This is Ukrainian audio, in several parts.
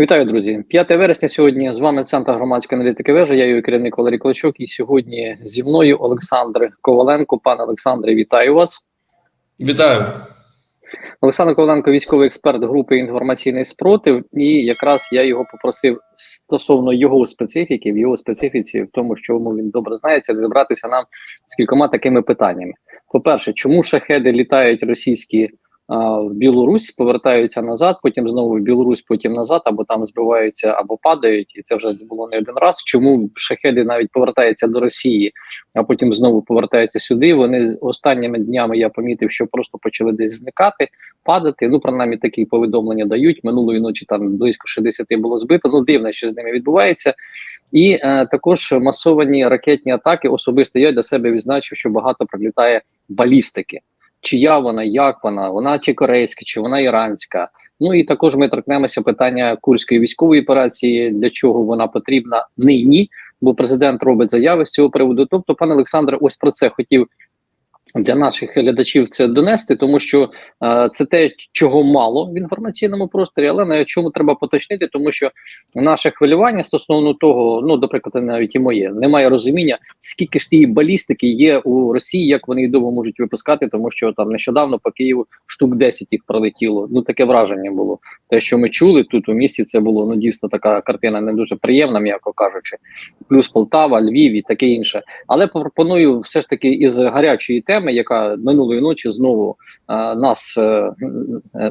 Вітаю, друзі! 5 вересня сьогодні з вами Центр громадської аналітики вежа. Я її керівник Валерій Клочок. І сьогодні зі мною Олександр Коваленко. Пане Олександре, вітаю вас. Вітаю. Олександр Коваленко, військовий експерт групи інформаційний спротив. І якраз я його попросив стосовно його специфіки, в його специфіці, в тому, що він добре знається, розібратися нам з кількома такими питаннями. По-перше, чому шахеди літають російські? В Білорусь повертаються назад, потім знову в Білорусь, потім назад, або там збиваються, або падають, і це вже було не один раз. Чому шахеди навіть повертаються до Росії, а потім знову повертаються сюди? Вони останніми днями я помітив, що просто почали десь зникати, падати. Ну принаймні такі повідомлення дають. Минулої ночі там близько 60 було збито. Ну дивно, що з ними відбувається. І е, також масовані ракетні атаки особисто я для себе відзначив, що багато прилітає балістики чия вона, як вона, вона чи корейська, чи вона іранська. Ну і також ми торкнемося питання курської військової операції, для чого вона потрібна нині, бо президент робить заяви з цього приводу. Тобто, пане Олександре, ось про це хотів для наших глядачів це донести, тому що е, це те, чого мало в інформаційному просторі, але на чому треба поточнити, тому що наше хвилювання стосовно того, ну до прикладу, навіть і моє, немає розуміння, скільки ж тієї балістики є у Росії, як вони їх довго можуть випускати, тому що там нещодавно по Києву штук 10 їх пролетіло. Ну таке враження було. Те, що ми чули тут у місті, це було ну дійсно така картина не дуже приємна, м'яко кажучи. Плюс Полтава, Львів і таке інше. Але пропоную все ж таки із гарячої теми теми, яка минулої ночі знову а, нас е,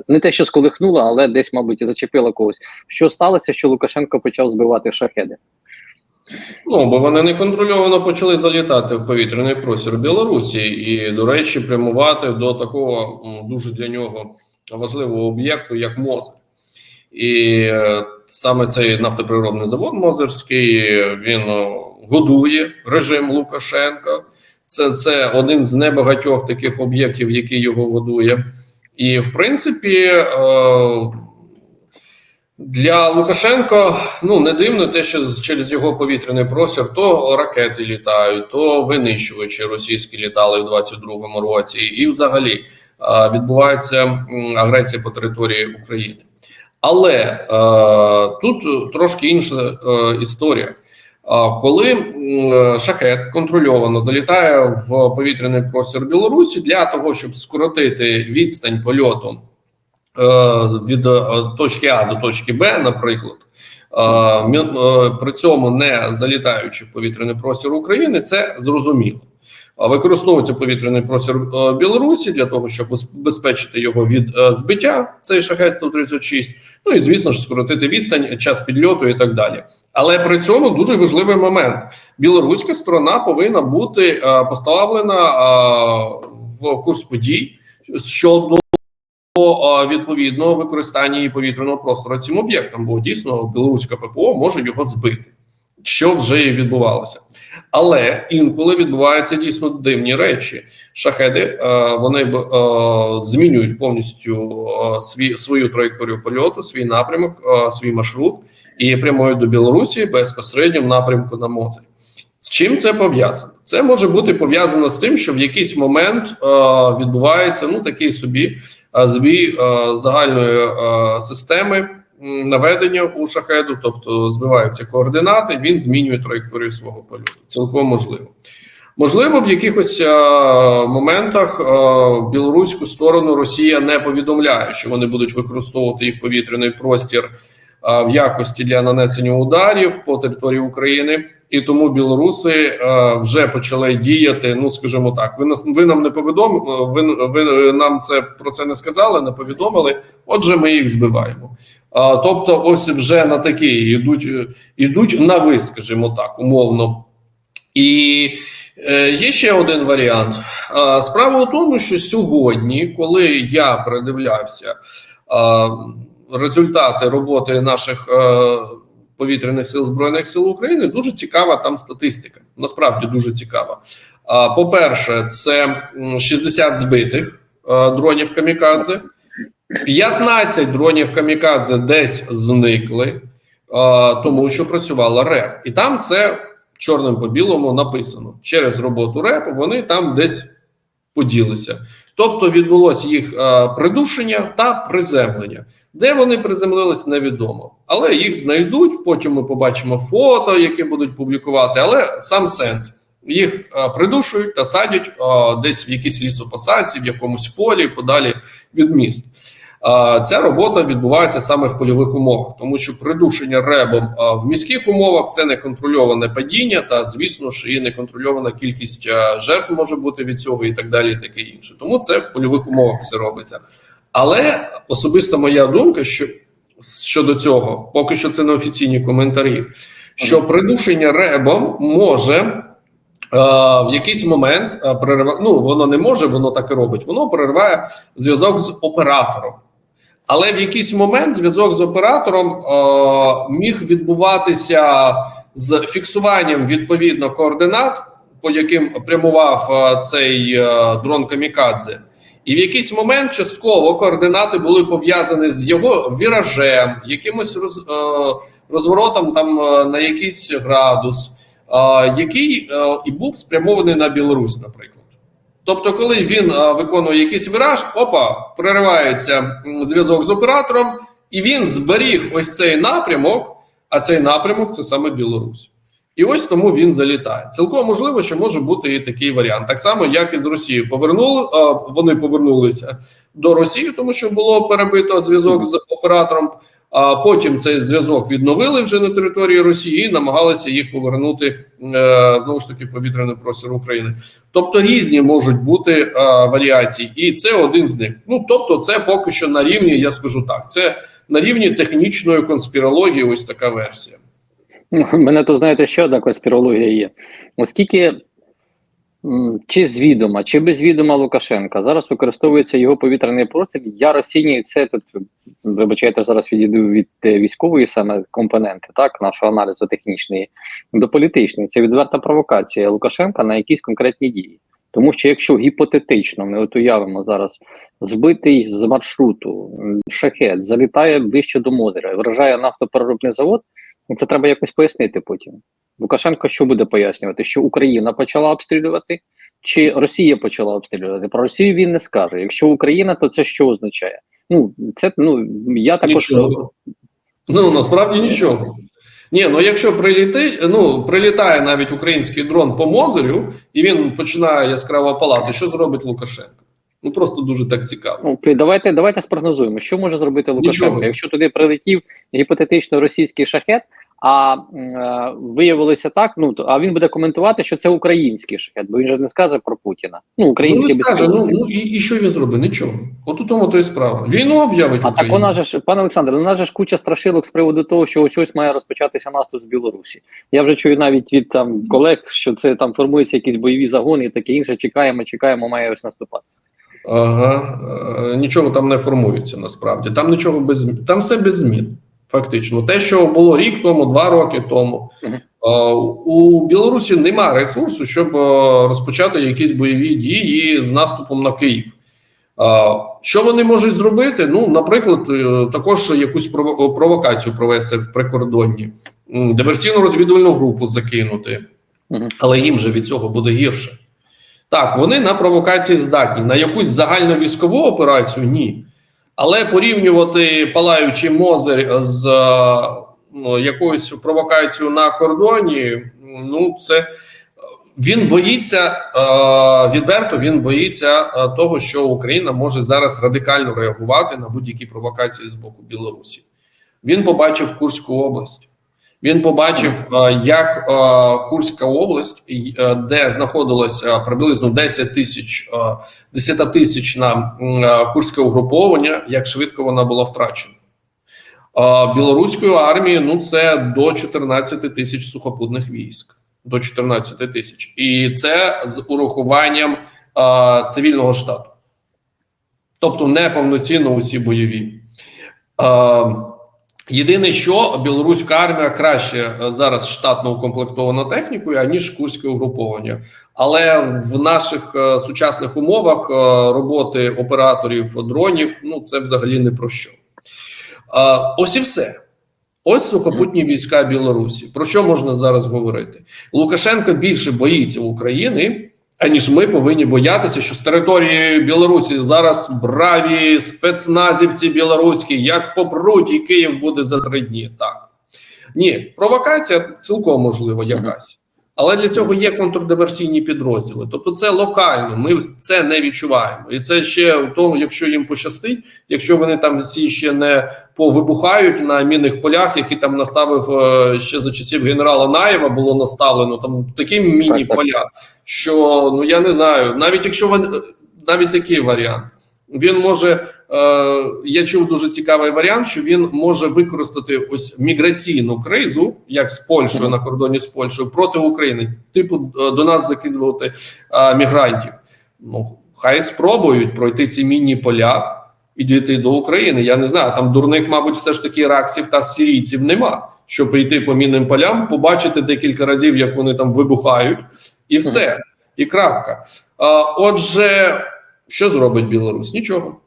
не те, що сколихнула, але десь, мабуть, і зачепила когось. Що сталося, що Лукашенко почав збивати шахеди? Ну бо вони неконтрольовано почали залітати в повітряний простір Білорусі і, до речі, прямувати до такого дуже для нього важливого об'єкту, як Мозер. І е, саме цей нафтоприробний завод Мозерський він годує режим Лукашенка. Це це один з небагатьох таких об'єктів, який його годує. І в принципі, е, для Лукашенка ну не дивно те, що через його повітряний простір то ракети літають, то винищувачі російські літали в 22-му році, і взагалі е, відбувається агресія по території України. Але е, тут трошки інша історія. Коли шахет контрольовано залітає в повітряний простір Білорусі для того, щоб скоротити відстань польоту е, від е, точки А до точки Б, наприклад, е, при цьому не залітаючи в повітряний простір України, це зрозуміло використовується повітряний простір е, Білорусі для того, щоб убезпечити його від е, збиття. Цей шахет 136 Ну і звісно ж скоротити відстань, час підльоту і так далі. Але при цьому дуже важливий момент: білоруська сторона повинна бути е, поставлена в курс подій щодо. Відповідного використання її повітряного простору цим об'єктом, бо дійсно білоруська ППО може його збити, що вже відбувалося. Але інколи відбуваються дійсно дивні речі. Шахеди е, вони е, змінюють повністю е, свій свою траєкторію польоту, свій напрямок, свій маршрут і прямують до Білорусі безпосередньо в напрямку на Мозель. З чим це пов'язано? Це може бути пов'язано з тим, що в якийсь момент відбувається ну такий собі збій загальної системи наведення у шахеду, тобто збиваються координати, він змінює траєкторію свого польоту. Цілком можливо. Можливо, в якихось а, моментах а, білоруську сторону Росія не повідомляє, що вони будуть використовувати їх повітряний простір а, в якості для нанесення ударів по території України, і тому білоруси а, вже почали діяти. Ну скажімо так, ви нас ви нам не повідомили. Ви, ви нам це про це не сказали, не повідомили. Отже, ми їх збиваємо. Тобто, ось вже на такі йдуть йдуть на ви, скажімо так, умовно. І е, є ще один варіант. Справа у тому, що сьогодні, коли я передивлявся результати роботи наших е, повітряних сил Збройних сил України, дуже цікава там статистика. Насправді дуже цікава. По-перше, це 60 збитих е, дронів камікадзе. 15 дронів камікадзе десь зникли, тому що працювала РЕП. І там це чорним по білому написано. Через роботу РЕП вони там десь поділися. Тобто відбулося їх придушення та приземлення. Де вони приземлились, невідомо. Але їх знайдуть. Потім ми побачимо фото, які будуть публікувати. Але сам сенс їх придушують та садять десь в якійсь лісопосадці, в якомусь полі, подалі від міст. Ця робота відбувається саме в польових умовах, тому що придушення ребом в міських умовах це неконтрольоване падіння, та звісно ж і неконтрольована кількість жертв може бути від цього, і так далі, і таке інше. Тому це в польових умовах все робиться. Але особиста моя думка, що щодо цього, поки що це не офіційні коментарі, що придушення ребом може в якийсь момент перерва... ну воно не може, воно так і робить. Воно перериває зв'язок з оператором. Але в якийсь момент зв'язок з оператором е, міг відбуватися з фіксуванням відповідно координат, по яким прямував е, цей е, дрон Камікадзе. І в якийсь момент частково координати були пов'язані з його віражем, якимось роз, е, розворотом там е, на якийсь градус, е, який е, і був спрямований на Білорусь, наприклад. Тобто, коли він виконує якийсь віраж, опа, переривається зв'язок з оператором, і він зберіг ось цей напрямок, а цей напрямок це саме Білорусь. І ось тому він залітає. Цілком можливо, що може бути і такий варіант. Так само, як і з Росією. Повернули, вони повернулися до Росії, тому що було перебито зв'язок з оператором. А потім цей зв'язок відновили вже на території Росії і намагалися їх повернути е, знову ж таки в повітряний простір України. Тобто різні можуть бути е, варіації, і це один з них. Ну тобто, це поки що на рівні, я скажу так, це на рівні технічної конспірології. Ось така версія. Мене тут, знаєте, ще одна конспірологія є. Оскільки чи з відома, чи без відома Лукашенка зараз використовується його повітряний простір, я розцінюю це тут, вибачайте, зараз відійду від е, військової саме компоненти, так, нашого аналізу технічної, до політичної. Це відверта провокація Лукашенка на якісь конкретні дії. Тому що якщо гіпотетично ми от уявимо зараз збитий з маршруту шахет, залітає ближче до Мозера, вражає нафтопереробний завод, Ну, Це треба якось пояснити потім. Лукашенко що буде пояснювати? Що Україна почала обстрілювати, чи Росія почала обстрілювати? Про Росію він не скаже. Якщо Україна, то це що означає? Ну це ну я також Нічого. Ну насправді нічого. Ні, ну якщо приліти, ну прилітає навіть український дрон по Мозерю, і він починає яскраво палати, що зробить Лукашенко? Ну просто дуже так цікаво. Окей, давайте давайте спрогнозуємо, що може зробити Лукашенко, Нічого. якщо туди прилетів гіпотетично російський шахет. А е, виявилося так. Ну а він буде коментувати, що це український шахет, бо він же не скаже про Путіна. Ну Ну, український не скаже, ну, ну і, і що він зробить? Нічого. От у тому то і справа. Війну об'явить А так вона же ж, пане Олександре, нас же ж куча страшилок з приводу того, що ось ось має розпочатися наступ з Білорусі. Я вже чую навіть від там колег, що це там формуються якісь бойові загони і таке інше. Чекаємо, чекаємо, має ось наступати. Ага, е, нічого там не формується насправді. Там нічого без. Там все без змін. Фактично, те, що було рік тому, два роки тому. Е, У Білорусі немає ресурсу, щоб е, розпочати якісь бойові дії з наступом на Київ. Е, Що вони можуть зробити? Ну, наприклад, е, також якусь прово- провокацію провести в прикордонні, М, диверсійно-розвідувальну групу закинути, але їм же від цього буде гірше. Так, вони на провокації здатні. На якусь загальну військову операцію ні. Але порівнювати палаючий мозер з е, ну, якоюсь провокацією на кордоні, ну це він боїться е, відверто. Він боїться е, того, що Україна може зараз радикально реагувати на будь-які провокації з боку Білорусі. Він побачив Курську область. Він побачив, е, як е, Курська область, е, де знаходилося приблизно 10 тисяч е, 10-тисячна м, е, курське угруповання, як швидко вона була втрачена. Білоруською армією ну це до 14 тисяч сухопутних військ. До 14 тисяч. І це з урахуванням цивільного штату. Тобто неповноцінно усі бойові. Єдине, що білоруська армія краще е, зараз штатно укомплектована технікою, аніж курське угруповання. Але в наших е, сучасних умовах е, роботи операторів дронів ну це взагалі не про що. Ось і все. Ось сухопутні війська Білорусі. Про що можна зараз говорити? Лукашенко більше боїться України, Аніж ми повинні боятися, що з території Білорусі зараз браві спецназівці білоруські як попруть, і Київ буде за три дні. Так ні, провокація цілком можливо якась. Але для цього є контрдиверсійні підрозділи. Тобто, це локально. Ми це не відчуваємо, і це ще в тому, якщо їм пощастить, якщо вони там всі ще не повибухають на мінних полях, які там наставив е, ще за часів генерала Наєва, було наставлено там такі міні поля, що ну я не знаю, навіть якщо вони навіть такий варіант, він може. Е, я чув дуже цікавий варіант, що він може використати ось міграційну кризу, як з Польщею на кордоні з Польщею, проти України, типу е, до нас закидувати е, мігрантів. Ну хай спробують пройти ці мінні поля і дійти до України. Я не знаю. Там дурних, мабуть, все ж таки іракців та сирійців нема. Щоб йти по мінним полям, побачити декілька разів, як вони там вибухають, і все, і крапка. А, Отже, що зробить Білорусь? Нічого.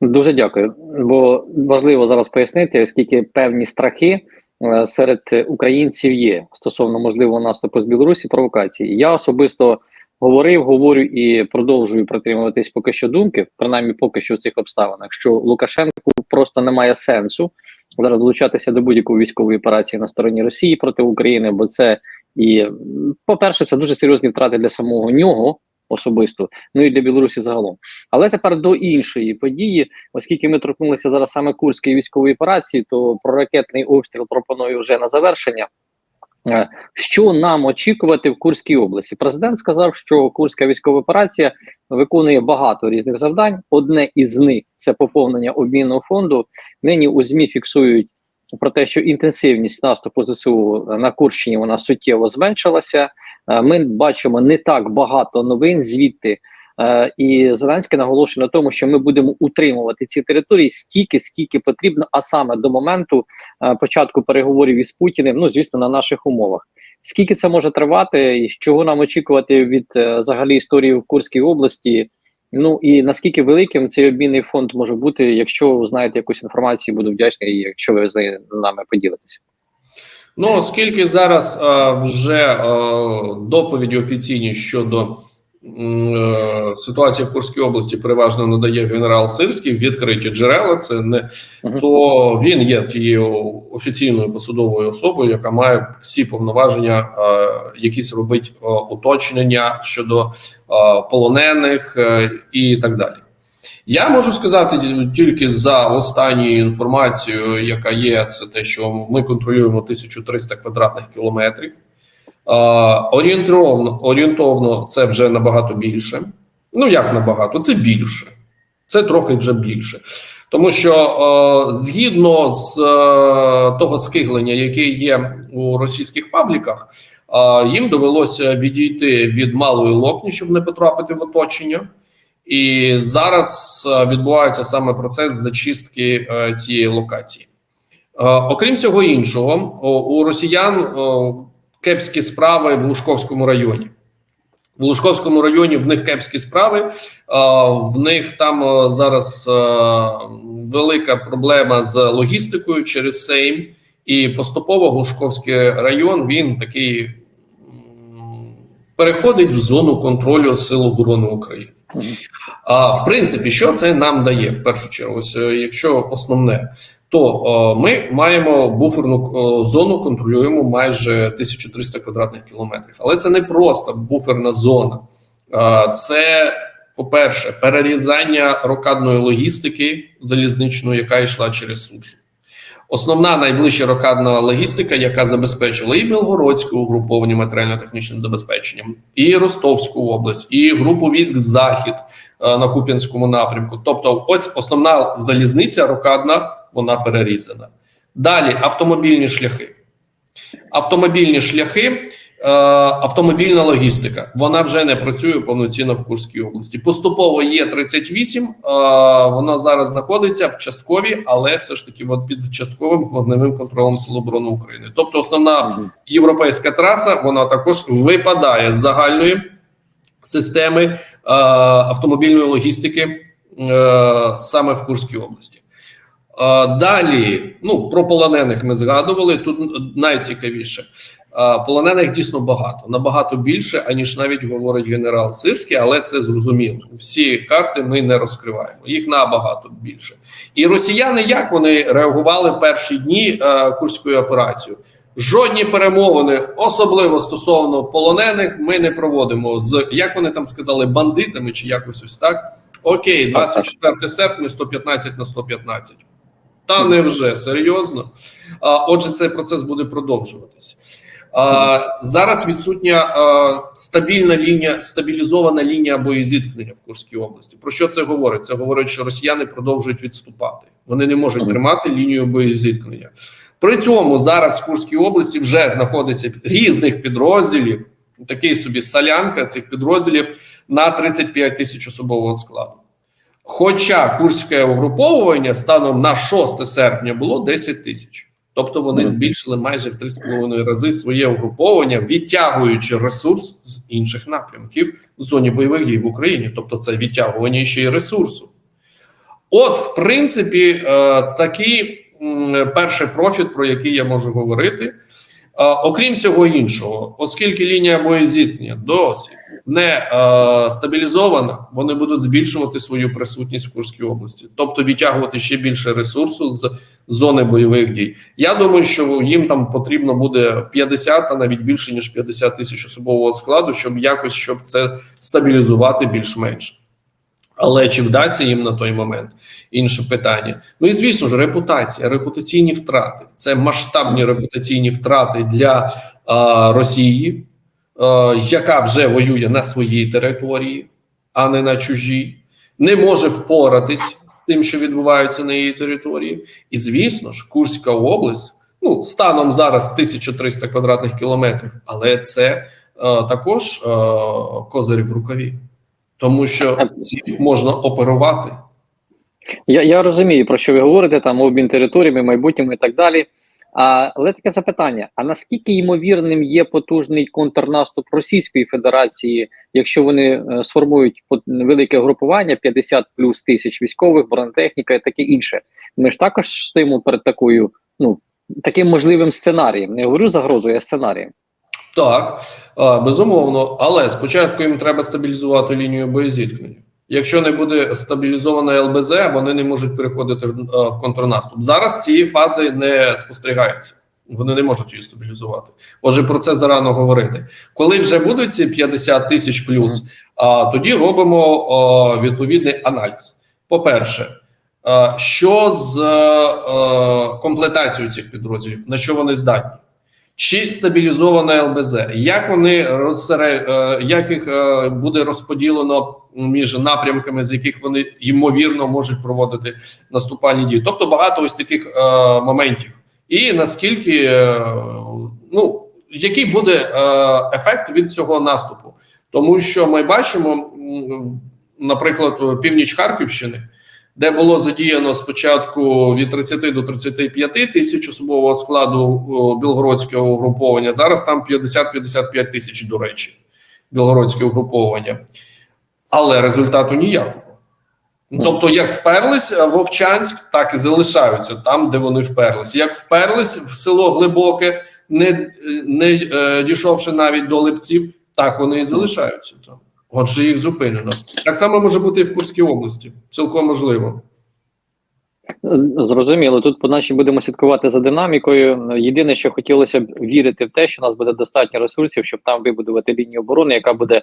Дуже дякую. Бо важливо зараз пояснити, оскільки певні страхи е, серед українців є стосовно можливого наступу з Білорусі провокації. Я особисто говорив, говорю і продовжую притримуватись поки що думки, принаймні поки що в цих обставинах, що Лукашенку просто немає сенсу зараз долучатися до будь-якої військової операції на стороні Росії проти України, бо це і, по-перше, це дуже серйозні втрати для самого нього особисто, ну і для Білорусі загалом. Але тепер до іншої події, оскільки ми торкнулися зараз саме Курської військової операції, то про ракетний обстріл пропоную вже на завершення. Е, Що нам очікувати в Курській області? Президент сказав, що Курська військова операція виконує багато різних завдань. Одне із них це поповнення обмінного фонду. Нині у змі фіксують про те, що інтенсивність наступу ЗСУ на Курщині вона суттєво зменшилася. Е, Ми бачимо не так багато новин звідти. Е, І Зеленський наголошує на тому, що ми будемо утримувати ці території стільки, скільки потрібно, а саме до моменту е, початку переговорів із Путіним, ну звісно, на наших умовах. Скільки це може тривати, і чого нам очікувати від взагалі історії в Курській області? Ну і наскільки великим цей обмінний фонд може бути, якщо ви знаєте якусь інформацію, буду вдячний, якщо ви з нами поділитеся. Ну, оскільки зараз а, вже а, доповіді офіційні щодо е, в Курській області переважно надає генерал Сирський, відкриті джерела, це не то він є тією офіційною посадовою особою, яка має всі повноваження, е, якісь робить е, уточнення щодо полонених і так далі. Я можу сказати тільки за останньою інформацією, яка є, це те, що ми контролюємо 1300 квадратних кілометрів. Е, орієнтовно, орієнтовно це вже набагато більше. Ну як набагато? Це більше. Це трохи вже більше. Тому що е, згідно з е, того скиглення, яке є у російських пабліках, е, їм довелося відійти від малої локні, щоб не потрапити в оточення. І зараз е, відбувається саме процес зачистки е, цієї локації. Е, окрім всього іншого, у росіян о, кепські справи в Лужковському районі. В Лужковському районі в них кепські справи. е, В них там е, зараз е, велика проблема з логістикою через Сейм, і поступово Глушковський район він такий переходить в зону контролю Сил оборони України. А в принципі, що це нам дає в першу чергу? Ось, якщо основне, то е, ми маємо буферну е, зону, контролюємо майже 1300 квадратних кілометрів. Але це не просто буферна зона, Е, це, по-перше, перерізання рокадної логістики залізничної, яка йшла через суджу. Основна найближча рокадна логістика, яка забезпечила і Білгородське угруповання матеріально-технічним забезпеченням, і Ростовську область, і групу військ Захід на Куп'янському напрямку. Тобто, ось основна залізниця рокадна, вона перерізана. Далі автомобільні шляхи. Автомобільні шляхи, е, автомобільна логістика. Вона вже не працює повноцінно в Курській області. Поступово є 38, е, вона зараз знаходиться в часткові, але все ж таки от під частковим вогневим контролем Сил оборони України. Тобто, основна європейська траса вона також випадає з загальної системи е, автомобільної логістики е, саме в Курській області. Далі, ну про полонених ми згадували. Тут найцікавіше. полонених дійсно багато, набагато більше, аніж навіть говорить генерал Сирський, але це зрозуміло. Всі карти ми не розкриваємо. Їх набагато більше. І росіяни як вони реагували перші дні е, курської операції? Жодні перемовини, особливо стосовно полонених, ми не проводимо з як вони там сказали, бандитами чи якось ось так. Окей, 24 серпня 115 на 115. Та невже серйозно? А, Отже, цей процес буде продовжуватись. А, Зараз відсутня а, стабільна лінія, стабілізована лінія боєзіткнення в Курській області. Про що це говорить? Це говорить, що росіяни продовжують відступати. Вони не можуть тримати лінію боєзіткнення. При цьому зараз в Курській області вже знаходиться різних підрозділів. Такий собі солянка цих підрозділів на 35 тисяч особового складу. Хоча курське угруповування станом на 6 серпня було 10 тисяч. Тобто вони збільшили майже в 3,5 рази своє угруповання, відтягуючи ресурс з інших напрямків в зоні бойових дій в Україні. Тобто, це відтягування ще й ресурсу. От, в принципі, е, такий перший профіт, про який я можу говорити. Е, Окрім всього іншого, оскільки лінія боєзіткнення досі не е, стабілізована, вони будуть збільшувати свою присутність в Курській області, тобто відтягувати ще більше ресурсу з зони бойових дій. Я думаю, що їм там потрібно буде 50, а навіть більше ніж 50 тисяч особового складу, щоб якось щоб це стабілізувати більш-менш. Але чи вдасться їм на той момент? Інше питання. Ну і звісно ж, репутація, репутаційні втрати. Це масштабні репутаційні втрати для а, Росії, яка вже воює на своїй території, а не на чужій, не може впоратись з тим, що відбувається на її території. І звісно ж, Курська область, ну станом зараз 1300 квадратних кілометрів, але це а, також а, козирі в рукаві тому що ці можна оперувати. Я я розумію, про що ви говорите, там обмін територіями, майбутнім і так далі. А, Але таке запитання: а наскільки ймовірним є потужний контрнаступ Російської Федерації, якщо вони е, сформують велике групування 50 плюс тисяч військових, бронетехніка і таке інше? Ми ж також стоїмо перед такою, ну таким можливим сценарієм. Не говорю загрозою, а сценарієм. Так, безумовно, але спочатку їм треба стабілізувати лінію боєзіткнення. Якщо не буде стабілізована ЛБЗ, вони не можуть переходити в контрнаступ. Зараз цієї фази не спостерігаються. Вони не можуть її стабілізувати. Отже, про це зарано говорити. Коли вже будуть ці 50 тисяч плюс, а тоді робимо а, відповідний аналіз. По-перше, а, що з а, комплектацією цих підрозділів, на що вони здатні? Чи стабілізована ЛБЗ, як вони розсере, як їх буде розподілено між напрямками, з яких вони ймовірно можуть проводити наступальні дії? Тобто багато ось таких е, моментів, і наскільки е, ну який буде е, ефект від цього наступу, тому що ми бачимо, наприклад, північ Харківщини де було задіяно спочатку від 30 до 35 тисяч особового складу білгородського угруповання. Зараз там 50-55 тисяч, до речі, білгородське угруповання, але результату ніякого. Тобто, як вперлись в Вовчанськ, так і залишаються там, де вони вперлись. Як вперлись в село Глибоке, не не е, дійшовши навіть до Липців, так вони і залишаються там. Отже, їх зупинено. Так само може бути і в Курській області. Цілком можливо. Зрозуміло, тут по нашій будемо слідкувати за динамікою. Єдине, що хотілося б вірити в те, що у нас буде достатньо ресурсів, щоб там вибудувати лінію оборони, яка буде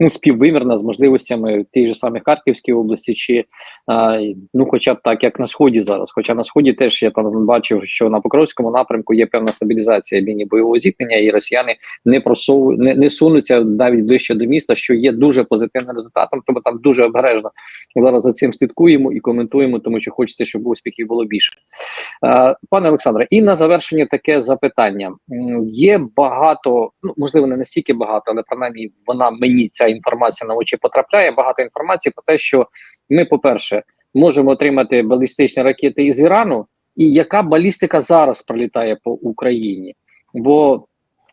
ну, співвимірна з можливостями тієї ж самої Харківській області, чи а, ну, хоча б так, як на сході зараз. Хоча на сході теж я там бачив, що на Покровському напрямку є певна стабілізація лінії бойового зіткнення, і росіяни не просовують, не, не сунуться навіть ближче до міста, що є дуже позитивним результатом. Тому там дуже обережно зараз за цим слідкуємо і коментуємо, тому що хочеться, щоб успіхів було більше. Пане Олександре, і на завершення таке запитання: є багато, ну можливо, не настільки багато, але принаймні вона мені ця інформація на очі потрапляє. Багато інформації про те, що ми, по-перше, можемо отримати балістичні ракети із Ірану, і яка балістика зараз пролітає по Україні? Бо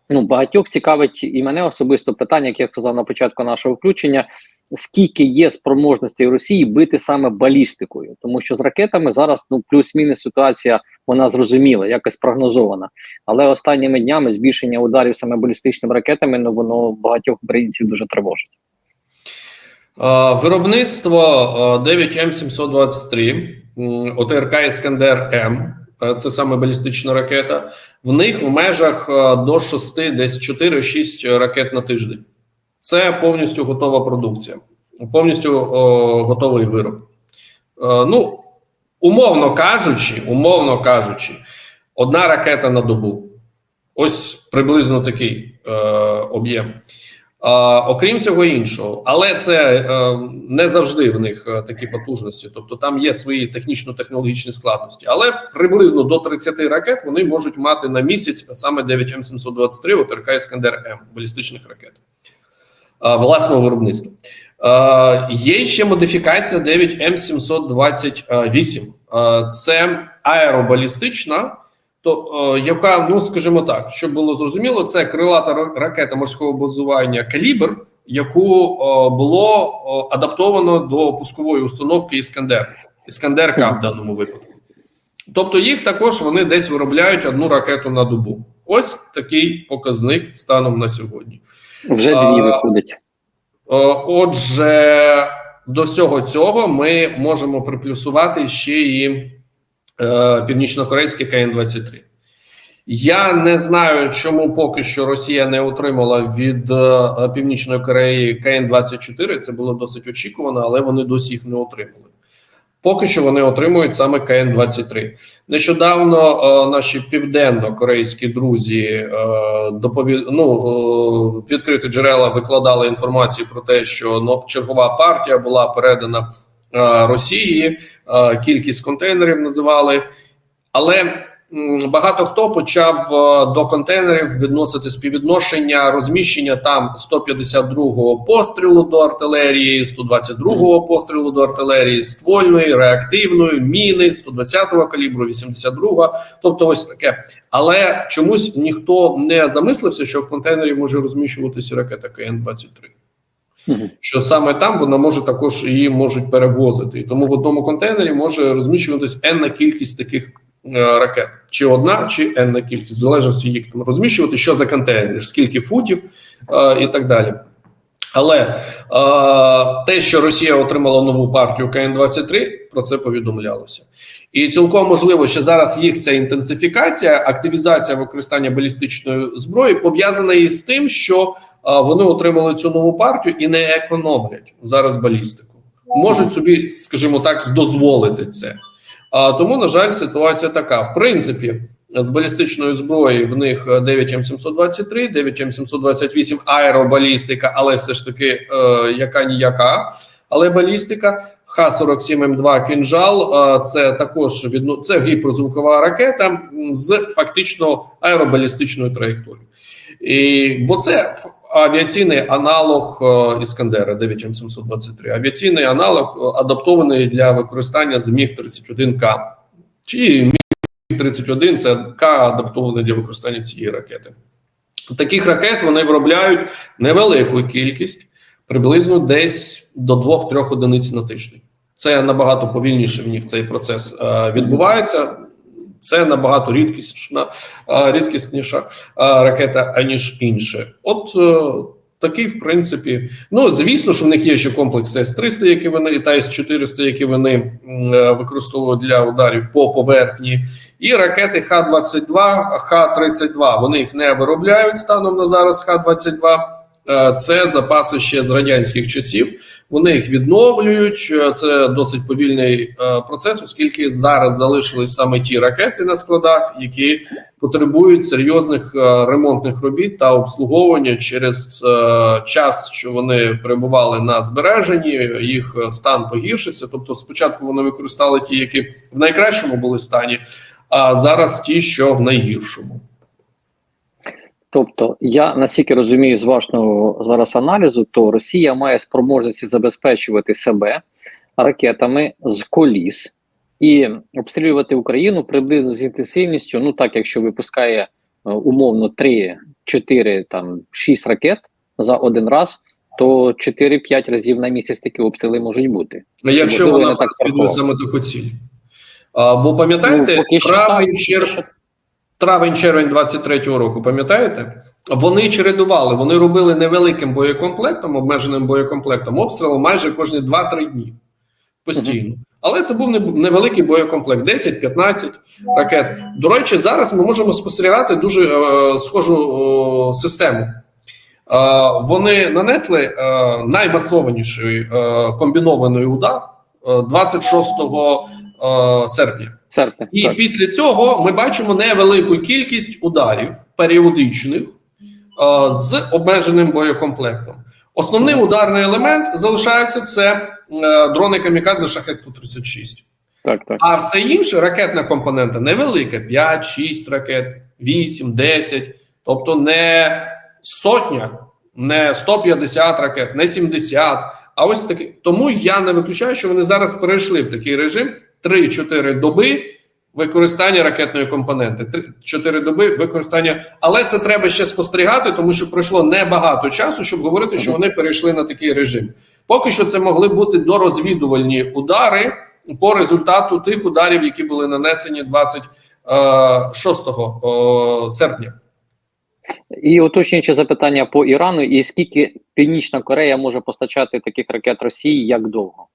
ну багатьох цікавить і мене особисто питання, як я сказав на початку нашого включення. Скільки є спроможностей Росії бити саме балістикою, тому що з ракетами зараз ну плюс-мінус ситуація вона зрозуміла, якось прогнозована. Але останніми днями збільшення ударів саме балістичними ракетами ну воно багатьох українців дуже тривожить. Виробництво е, 9М723, м, ОТРК Іскандер М, це саме балістична ракета. В них в межах до 6, десь 4-6 ракет на тиждень. Це повністю готова продукція, повністю о, готовий вироб. Е, ну, умовно кажучи, умовно кажучи, одна ракета на добу. Ось приблизно такий е, об'єм. А, окрім всього іншого, але це е, не завжди в них е, такі потужності. Тобто там є свої технічно-технологічні складності, але приблизно до 30 ракет вони можуть мати на місяць саме 9М723 ОТРК Іскандер М балістичних ракет власного виробництва. Е, є ще модифікація 9М728. Е, це аеробалістична то е, яка, ну скажімо так, щоб було зрозуміло, це крилата ракета морського базування калібр, яку е, було е, адаптовано до пускової установки Іскандер, Іскандер К в даному випадку. Тобто їх також вони десь виробляють одну ракету на добу. Ось такий показник станом на сьогодні. Вже дві виходить. Отже, до всього цього ми можемо приплюсувати ще і е, північнокорейський КН-23. Я не знаю, чому поки що Росія не отримала від е, Північної Кореї КН-24. Це було досить очікувано, але вони досі їх не отримали. Поки що вони отримують саме КН-23. Нещодавно е, наші південно-корейські друзі е, допові... ну, е, відкриті джерела викладали інформацію про те, що ну, чергова партія була передана е, Росії, е, кількість контейнерів називали, але багато хто почав е, до контейнерів відносити співвідношення розміщення там 152-го пострілу до артилерії, 122-го пострілу до артилерії, ствольної, реактивної, міни, 120-го калібру, 82-го, тобто ось таке. Але чомусь ніхто не замислився, що в контейнері може розміщуватися ракета КН-23 що саме там вона може також її можуть перевозити. І тому в одному контейнері може розміщуватись енна кількість таких ракет, чи одна, чи енна кількість, в залежності їх там розміщувати, що за контейнер, скільки футів е, і так далі. Але е, те, що Росія отримала нову партію КН-23, про це повідомлялося. І цілком можливо, що зараз їх ця інтенсифікація, активізація використання балістичної зброї пов'язана із тим, що а, вони отримали цю нову партію і не економлять зараз балістику. Можуть собі, скажімо так, дозволити це. А тому, на жаль, ситуація така. В принципі, з балістичної зброї в них 9М723, 9М728 аеробалістика, але все ж таки е, яка ніяка, але балістика. Х-47М2 кінжал е, це також відно... це гіперзвукова ракета з фактично аеробалістичною траєкторією. І, бо це авіаційний аналог е, Іскандера 9М723, авіаційний аналог е, адаптований для використання з Міг-31К. Чи Міг-31 це К адаптований для використання цієї ракети. Таких ракет вони виробляють невелику кількість, приблизно десь до 2-3 одиниць на тиждень. Це набагато повільніше в них цей процес е, відбувається. Це набагато рідкісна, е, рідкісніша е, ракета, аніж інше. От е, такий, в принципі, ну звісно, що в них є ще комплекс С-300, які вони та С-400, які вони використовують для ударів по поверхні, і ракети Х-22, Х-32. Вони їх не виробляють станом на зараз. Х-22 Е, це запаси ще з радянських часів. Вони їх відновлюють. Е, Це досить повільний е, процес, оскільки зараз залишились саме ті ракети на складах, які потребують серйозних е, ремонтних робіт та обслуговування через е, час, що вони перебували на збереженні. Їх е, стан погіршився. Тобто, спочатку вони використали ті, які в найкращому були стані, а зараз ті, що в найгіршому. Тобто, я наскільки розумію з вашого зараз аналізу, то Росія має спроможності забезпечувати себе ракетами з коліс і обстрілювати Україну приблизно з інтенсивністю, ну так, якщо випускає е, умовно 3, 4, там 6 ракет за один раз, то 4-5 разів на місяць такі обстріли можуть бути. А якщо Можливо, вона так страхова. саме ціль. А, бо пам'ятаєте, Ну, поки що травень, так, чер... поки що- травень, червень 23-го року, пам'ятаєте? Вони чередували, вони робили невеликим боєкомплектом, обмеженим боєкомплектом, обстріли майже кожні 2-3 дні. Постійно. Але це був невеликий боєкомплект 10-15 ракет. До речі, зараз ми можемо спостерігати дуже е, схожу е, систему. Е, вони нанесли е, наймасованіший е, комбінований удар е, 26 е, серпня. Серпня. І так. після цього ми бачимо невелику кількість ударів періодичних е, з обмеженим боєкомплектом. Основний ударний елемент залишається це е, дрони камікадзе шахет 136 так, так. а все інше ракетна компонента невелика: 5, 6 ракет, 8, 10, тобто не сотня, не 150 ракет, не 70, а ось такі. Тому я не виключаю, що вони зараз перейшли в такий режим 3-4 доби використання ракетної компоненти. 4 доби використання, але це треба ще спостерігати, тому що пройшло небагато часу, щоб говорити, що вони перейшли на такий режим. Поки що це могли бути дорозвідувальні удари по результату тих ударів, які були нанесені 26 е, серпня. І уточнюючи запитання по Ірану, і скільки Північна Корея може постачати таких ракет Росії, як довго?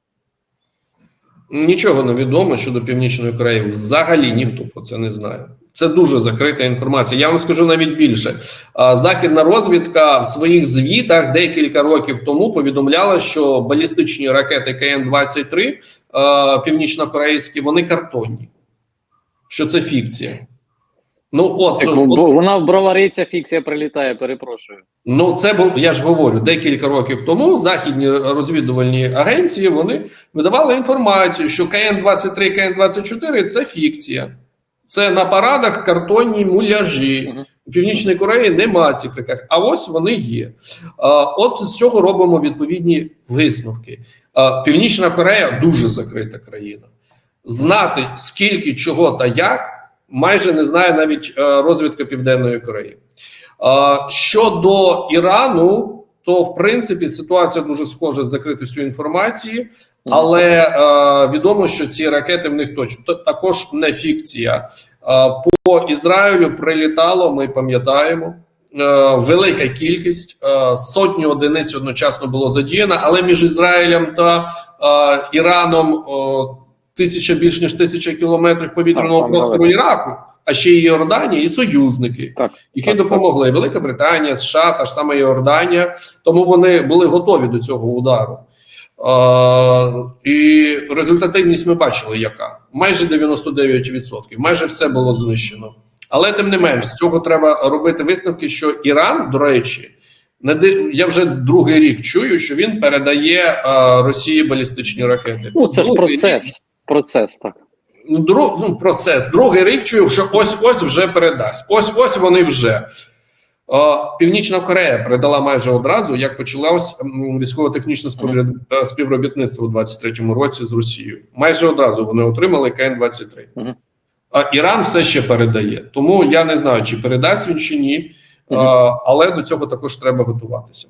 Нічого не відомо щодо Північної Кореї. Взагалі ніхто про це не знає. Це дуже закрита інформація. Я вам скажу навіть більше. Західна розвідка в своїх звітах декілька років тому повідомляла, що балістичні ракети КН-23 північнокорейські північно-корейські вони картонні, що це фікція. Ну от, Так, от вона в бровари ця фікція прилітає, перепрошую. Ну, це був, я ж говорю, декілька років тому західні розвідувальні агенції вони видавали інформацію, що КН-23, КН-24 це фікція. Це на парадах картонні муляжі. У Північній Кореї нема цих ракет, а ось вони є. А, от з цього робимо відповідні висновки. А, Північна Корея дуже закрита країна. Знати скільки чого та як майже не знає навіть е, розвідка Південної Кореї. Щодо Ірану, то в принципі ситуація дуже схожа з закритістю інформації, але е, відомо, що ці ракети в них точно також не фікція. Е, по Ізраїлю прилітало, ми пам'ятаємо. е, Велика кількість е, сотні одиниць одночасно було задіяно, але між Ізраїлем та е, Іраном тисяча більш ніж тисяча кілометрів повітряного Так, простору далеко. Іраку, а ще й Йорданія, і союзники Так, які так, допомогли Велика Британія, США, та ж саме Йорданія, тому вони були готові до цього удару. Е, і результативність ми бачили, яка майже 99%, майже все було знищено. Але тим не менш, з цього треба робити висновки, що Іран, до речі, не я вже другий рік чую, що він передає е, Росії балістичні ракети. Ну це ж Другий рік процес. Так. ну, друг, ну, процес. Другий рік чую, що ось ось вже передасть. Ось ось вони вже. Північна Корея передала майже одразу, як почалось військово-технічне е, співробітництво у 23-му році з Росією. Майже одразу вони отримали КН-23. Мгм. А Іран все ще передає. Тому я не знаю, чи передасть він чи ні, але до цього також треба готуватися.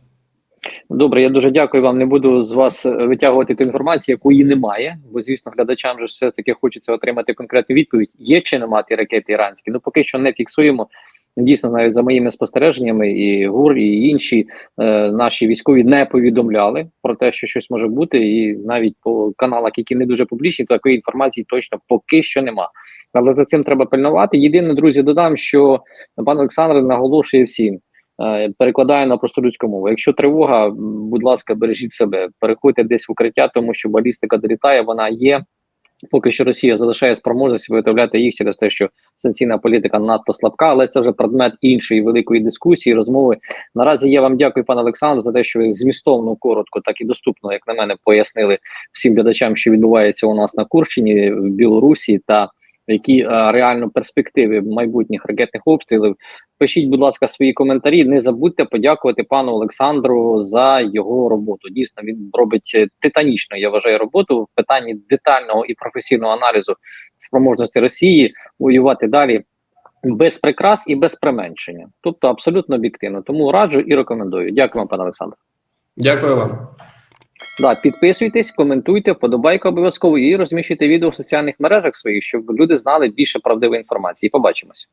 Добре, я дуже дякую вам. Не буду з вас е, витягувати ту інформацію, якої немає, бо звісно, глядачам же все таки хочеться отримати конкретну відповідь: є чи нема ті ракети іранські. Ну поки що не фіксуємо. Дійсно, навіть за моїми спостереженнями, і ГУР, і інші е, наші військові не повідомляли про те, що щось може бути, і навіть по каналах, які не дуже публічні, такої інформації точно поки що нема. Але за цим треба пильнувати. Єдине, друзі, додам, що пан Олександр наголошує всім. Е, Перекладаю на просту людську мову. Якщо тривога, будь ласка, бережіть себе, переходьте десь в укриття, тому що балістика долітає, вона є. Поки що Росія залишає спроможність виготовляти їх через те, що санкційна політика надто слабка, але це вже предмет іншої великої дискусії, розмови. Наразі я вам дякую, пане Олександр, за те, що ви змістовно, коротко, так і доступно, як на мене, пояснили всім глядачам, що відбувається у нас на Курщині, в Білорусі та які е, реально перспективи майбутніх ракетних обстрілів. Пишіть, будь ласка, свої коментарі. Не забудьте подякувати пану Олександру за його роботу. Дійсно, він робить е, титанічну, я вважаю, роботу в питанні детального і професійного аналізу спроможності Росії воювати далі без прикрас і без применшення, тобто абсолютно об'єктивно. Тому раджу і рекомендую. Дякую вам, пане Олександр. Дякую вам. Да, підписуйтесь, коментуйте, подобайка обов'язково і розміщуйте відео в соціальних мережах своїх, щоб люди знали більше правдивої інформації. Побачимось.